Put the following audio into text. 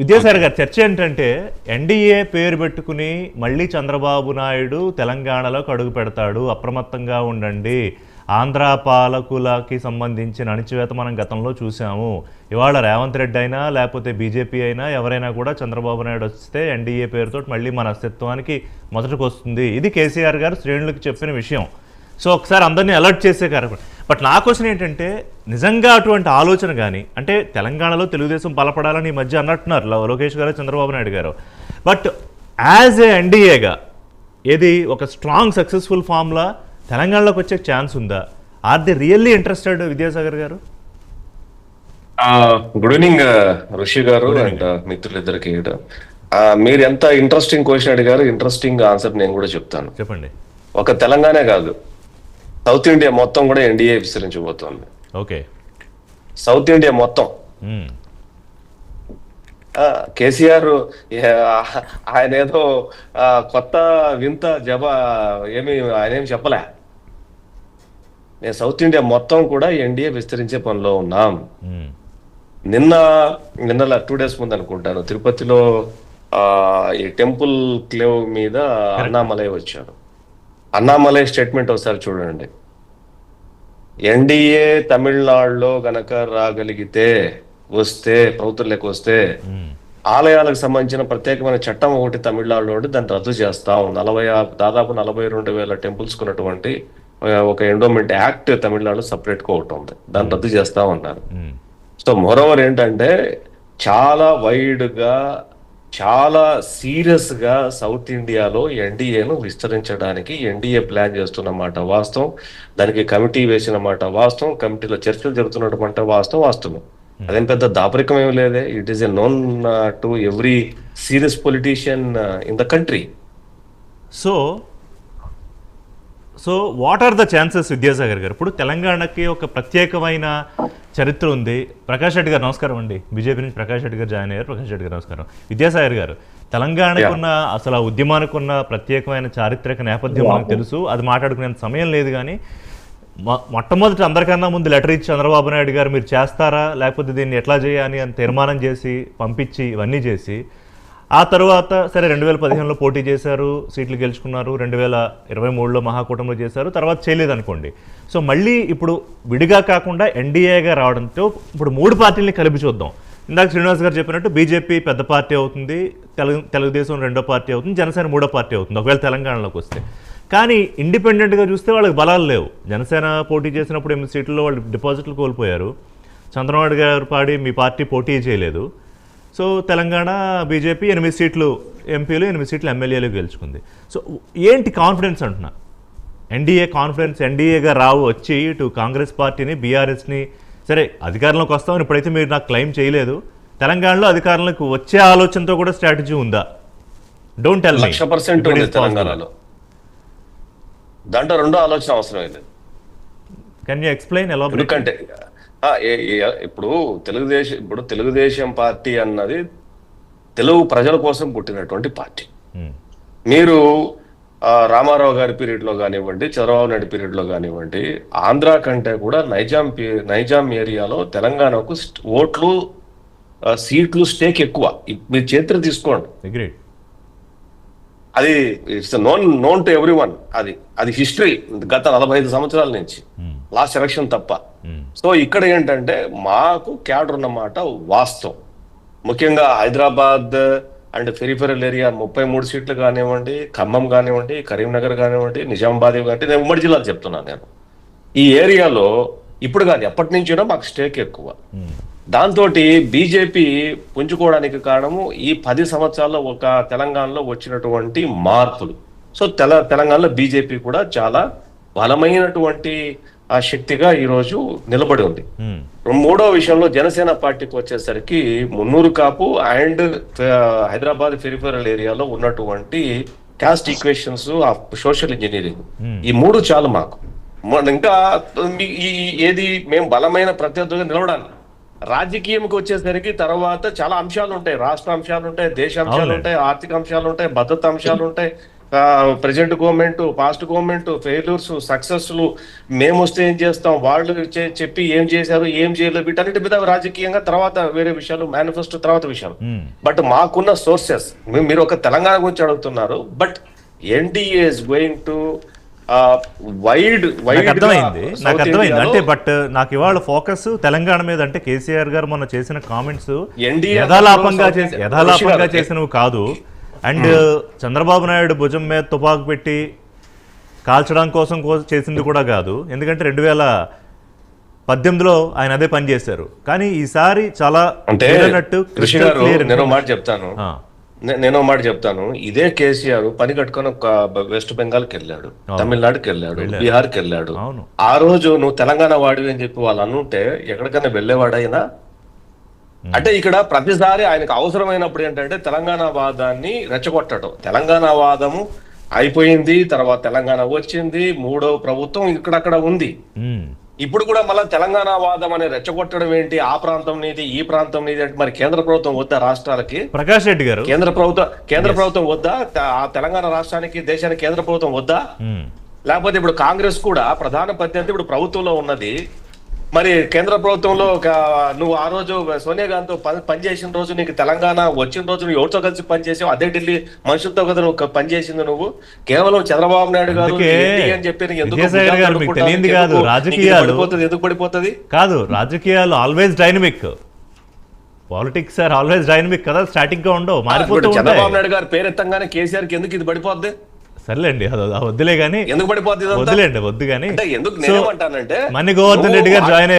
విద్యాసాగర్ గారు చర్చ ఏంటంటే ఎన్డీఏ పేరు పెట్టుకుని మళ్ళీ చంద్రబాబు నాయుడు తెలంగాణలోకి అడుగు పెడతాడు అప్రమత్తంగా ఉండండి. ఆంధ్ర పాలకులకి సంబంధించిన అణిచివేత మనం గతంలో చూసాము. ఇవాళ రేవంత్ రెడ్డి అయినా లేకపోతే బీజేపీ అయినా ఎవరైనా కూడా చంద్రబాబు నాయుడు వస్తే ఎన్డీఏ పేరుతో మళ్ళీ మన అస్తిత్వానికి మొదటికి వస్తుంది ఇది కేసీఆర్ గారు శ్రేణులకు చెప్పిన విషయం. సో ఒకసారి అందరినీ అలర్ట్ చేసే కార్యక్రమం బట్ నా క్వశ్చన్ ఏంటంటే నిజంగా అటువంటి ఆలోచన కానీ అంటే తెలంగాణలో తెలుగుదేశం బలపడాలని ఈ మధ్య అన్నట్టున్నారు లోకేష్ గారు చంద్రబాబు నాయుడు గారు. బట్ యాజ్ ఏ ఎన్డీఏగా ఏది ఒక స్ట్రాంగ్ సక్సెస్ఫుల్ ఫామ్లా తెలంగాణలోకి వచ్చే ఛాన్స్ ఉందా? Are they really interested Vidyasagar garu? Good evening ఋషి గారు అండ్ మిత్రులిద్దరికి ఆ, మీరు ఎంత ఇంట్రెస్టింగ్ క్వశ్చన్ అడిగారు ఇంట్రెస్టింగ్ ఆన్సర్ నేను కూడా చెప్తాను. చెప్పండి. ఒక తెలంగాణ కాదు. సౌత్ ఇండియా మొత్తం కూడా ఎన్డీఏ విస్తరించబోతోంది. ఓకే. సౌత్ ఇండియా మొత్తం. ఆ, కేసీఆర్ ఆయన ఏదో కొత్త వింత జబ ఏమి ఆయన ఏమి చెప్పలే. నేను సౌత్ ఇండియా మొత్తం కూడా ఎన్డీఏ విస్తరించే పనిలో ఉన్నాం. మ్మ్. నిన్న నిన్న టూ డేస్ ముందు అనుకుంటాను తిరుపతిలో ఈ టెంపుల్ క్లేవ్ మీద అన్నామలై వచ్చారు. అన్నామలై స్టేట్మెంట్ ఒకసారి చూడండి. ఎన్డీఏ తమిళనాడులో గనక రాగలిగితే వస్తే ప్రభుత్వంలోకి వస్తే. ఆలయాలకు సంబంధించిన ప్రత్యేకమైన చట్టం ఒకటి తమిళనాడులో ఉండి దాన్ని రద్దు చేస్తాం నలభై దాదాపు నలభై రెండు వేల టెంపుల్స్ ఉన్నటువంటి ఒక ఎండోమెంట్ యాక్ట్ తమిళనాడులో సపరేట్గా ఒకటి ఉంది. దాన్ని రద్దు చేస్తా ఉన్నారు. సో మోరోవర్ ఏంటంటే చాలా వైడ్గా చాలా సీరియస్గా సౌత్ ఇండియాలో ఎన్డీఏను విస్తరించడానికి ఎన్డీఏ ప్లాన్ చేస్తున్నమాట. వాస్తవం దానికి కమిటీ వేసిన మాట వాస్తవం కమిటీలో చర్చలు జరుగుతున్నటువంటి వాస్తవం వాస్తవం అదేం పెద్ద దాపరికం ఏమి లేదే. It is a known to every serious politician in the country so so what are the chances Vidyasagar garu? ఇప్పుడు తెలంగాణకి ఒక ప్రత్యేకమైన చరిత్ర ఉంది. ప్రకాష్ రెడ్డి గారు నమస్కారం అండి. బీజేపీ నుంచి ప్రకాష్ రెడ్డి గారు జాయిన్ అయ్యారు. ప్రకాష్ రెడ్డి గారు నమస్కారం. విద్యాసాగర్ గారు తెలంగాణకు ఉన్న అసలు ఆ ఉద్యమానికి ఉన్న ప్రత్యేకమైన చారిత్రక నేపథ్యం మనకు తెలుసు. అది మాట్లాడుకునేంత సమయం లేదు కానీ మొట్టమొదటి అందరికన్నా ముందు లెటర్ ఇచ్చి చంద్రబాబు నాయుడు గారు మీరు చేస్తారా? లేకపోతే దీన్ని ఎట్లా చేయాలి అని తీర్మానం చేసి పంపించి ఇవన్నీ చేసి ఆ తర్వాత సరే రెండు వేల పదిహేనులో పోటీ చేశారు సీట్లు గెలుచుకున్నారు రెండు వేల ఇరవై మూడులో మహాకూటమిలో చేశారు తర్వాత చేయలేదు అనుకోండి సో మళ్ళీ ఇప్పుడు విడిగా కాకుండా ఎన్డీఏగా రావడంతో ఇప్పుడు మూడు పార్టీలని కలిపి చూద్దాం. ఇందాక శ్రీనివాస్ గారు చెప్పినట్టు బీజేపీ పెద్ద పార్టీ అవుతుంది తెలుగు తెలుగుదేశం రెండో పార్టీ అవుతుంది జనసేన మూడో పార్టీ అవుతుంది ఒకవేళ తెలంగాణలోకి వస్తే. కానీ ఇండిపెండెంట్గా చూస్తే వాళ్ళకి బలాలు లేవు. జనసేన పోటీ చేసినప్పుడు ఎనిమిది సీట్లలో వాళ్ళు డిపాజిట్లు కోల్పోయారు. చంద్రబాబు గారు పాడి మీ పార్టీ పోటీ చేయలేదు. సో తెలంగాణ బీజేపీ ఎనిమిది సీట్లు ఎంపీలు ఎనిమిది సీట్లు ఎమ్మెల్యేలు గెలుచుకుంది. సో ఏంటి కాన్ఫిడెన్స్ అంటున్నా? ఎన్డీఏ కాన్ఫిడెన్స్ ఎన్డీఏగా రావు వచ్చి ఇటు కాంగ్రెస్ పార్టీని బీఆర్ఎస్ని సరే అధికారంలోకి వస్తామని ఇప్పుడైతే మీరు నాకు క్లెయిమ్ చేయలేదు. తెలంగాణలో అధికారంలోకి వచ్చే ఆలోచనతో కూడా స్ట్రాటజీ ఉందా? డోంట్ టెల్ లక్ష పర్సెంట్ తెలంగాణలో. దాంట్లో రెండో ఆలోచన అవసరం లేదు కెన్ యూ ఎక్స్ప్లెయిన్ ఎలా ఎందుకంటే ఇప్పుడు తెలుగుదేశం ఇప్పుడు తెలుగుదేశం పార్టీ అన్నది తెలుగు ప్రజల కోసం పుట్టినటువంటి పార్టీ. మీరు రామారావు గారి పీరియడ్లో కానివ్వండి చంద్రబాబు నాయుడు పీరియడ్లో కానివ్వండి ఆంధ్ర కంటే కూడా నైజాం పీ- నైజాం ఏరియాలో తెలంగాణకు ఓట్లు సీట్లు స్టేక్ ఎక్కువ. మీరు చరిత్ర తీసుకోండి. అది it's known known to everyone అది అది హిస్టరీ గత నలభై ఐదు సంవత్సరాల నుంచి. లాస్ట్ ఎలక్షన్ తప్ప. సో ఇక్కడ ఏంటంటే మాకు క్యాడర్ ఉన్నమాట వాస్తవం. ముఖ్యంగా హైదరాబాద్ అండ్ పెరిఫెరల్ ఏరియా ముప్పై మూడు సీట్లు కానివ్వండి ఖమ్మం కానివ్వండి కరీంనగర్ కానివ్వండి నిజామాబాద్ కానివ్వండి నేను ఉమ్మడి జిల్లాలు చెప్తున్నాను నేను. ఈ ఏరియాలో ఇప్పుడు కాదు ఎప్పటి నుంచినో మాకు స్టేక్ ఎక్కువ. దాంతో బీజేపీ పుంజుకోవడానికి కారణము ఈ పది సంవత్సరాల్లో ఒక తెలంగాణలో వచ్చినటువంటి మార్పులు. సో తెల తెలంగాణలో బీజేపీ కూడా చాలా బలమైనటువంటి ఆ శక్తిగా ఈరోజు నిలబడి ఉంది. మూడో విషయంలో జనసేన పార్టీకి వచ్చేసరికి మున్నూరు కాపు అండ్ హైదరాబాద్ పెరిఫెరల్ ఏరియాలో ఉన్నటువంటి caste equations of social engineering. ఈ మూడు చాలు మాకు. ఇంకా ఏది మేము బలమైన ప్రత్యర్థిగా నిలవడానికి రాజకీయంకి వచ్చేసరికి తర్వాత చాలా అంశాలు ఉంటాయి రాష్ట్ర అంశాలు ఉంటాయి దేశ అంశాలు. ఉంటాయి ఆర్థిక అంశాలు ఉంటాయి భద్రత అంశాలు ఉంటాయి present government past government failures సక్సెస్లు మేము వస్తే ఏం చేస్తాం వాళ్ళు చెప్పి ఏం చేశారు ఏం చేయలేదు వీటన్నిటి మీద రాజకీయంగా తర్వాత వేరే విషయాలు మేనిఫెస్టో తర్వాత విషయాలు. బట్ మాకున్న సోర్సెస్ మీరు ఒక తెలంగాణ గురించి అడుగుతున్నారు but NDA is going to wide నాకు అర్థమైంది నాకు అర్థమైంది. అంటే బట్ నాకు ఇవాళ ఫోకస్ తెలంగాణ మీద అంటే కేసీఆర్ గారు మొన్న చేసిన కామెంట్స్ యథాలాపంగా చేసి యథాలాపంగా. చేసినవి కాదు. అండ్ చంద్రబాబు నాయుడు భుజం మీద తుపాకు పెట్టి కాల్చడం కోసం చేసింది కూడా కాదు. ఎందుకంటే రెండు వేల పద్దెనిమిదిలో ఆయన అదే పని చేశారు. కానీ ఈసారి చాలా అంటే నేను మాట చెప్తాను. నేను మాట చెప్తాను. ఇదే కేసీఆర్ పని కట్టుకొని ఒక వెస్ట్ బెంగాల్కి వెళ్ళాడు. తమిళనాడుకి వెళ్ళాడు. బీహార్కి వెళ్ళాడు. ఆ రోజు నువ్వు తెలంగాణ వాడివి అని చెప్పి వాళ్ళు అనుంటే ఎక్కడికైనా వెళ్ళేవాడైనా? అంటే ఇక్కడ ప్రతిసారి ఆయనకు అవసరమైనప్పుడు ఏంటంటే తెలంగాణ వాదాన్ని రెచ్చగొట్టడం. తెలంగాణ వాదము అయిపోయింది తర్వాత తెలంగాణ వచ్చింది మూడో ప్రభుత్వం ఇక్కడక్కడ ఉంది. ఇప్పుడు కూడా మళ్ళీ తెలంగాణ వాదం అనే రెచ్చగొట్టడం ఏంటి? ఆ ప్రాంతం నీది ఈ ప్రాంతం నీది అంటే మరి కేంద్ర ప్రభుత్వం వద్దా రాష్ట్రాలకి? ప్రకాష్ రెడ్డి గారు. కేంద్ర ప్రభుత్వం కేంద్ర ప్రభుత్వం వద్దా? ఆ తెలంగాణ రాష్ట్రానికి దేశానికి కేంద్ర ప్రభుత్వం వద్దా? మ్మ్. లేకపోతే ఇప్పుడు కాంగ్రెస్ కూడా ప్రధాన ప్రత్యర్థి ఇప్పుడు ప్రభుత్వంలో ఉన్నది. మరి కేంద్ర ప్రభుత్వంలో ఒక నువ్వు ఆ రోజు సోనియా గాంధీతో పని పనిచేసిన రోజు నీకు తెలంగాణ వచ్చిన రోజు నువ్వు ఎవరితో కలిసి పనిచేసావు అదే ఢిల్లీ మనుషులతో కదా నువ్వు పనిచేసింది నువ్వు. కేవలం చంద్రబాబు నాయుడు గారు అని చెప్పి ఎందుకు తెలియంది? కాదు, రాజకీయాలు- ఎందుకు పడిపోతుంది? కాదు రాజకీయాలు always dynamic politics are always dynamic కదా స్టాటిక్గా ఉండవు మారిపోతూ చంద్రబాబు నాయుడు గారు పేరెత్తంగానే కేసీఆర్కి ఎందుకు ఇది పడిపోద్ది? సర్లేండి అది అది వద్దులే కానీ ఎందుకు పడిపోద్ది ఇదంతా? వద్దులేండి వద్దు కానీ ఎందుకు మన్ని గోవర్ధన్ రెడ్డి గారు జాయిన్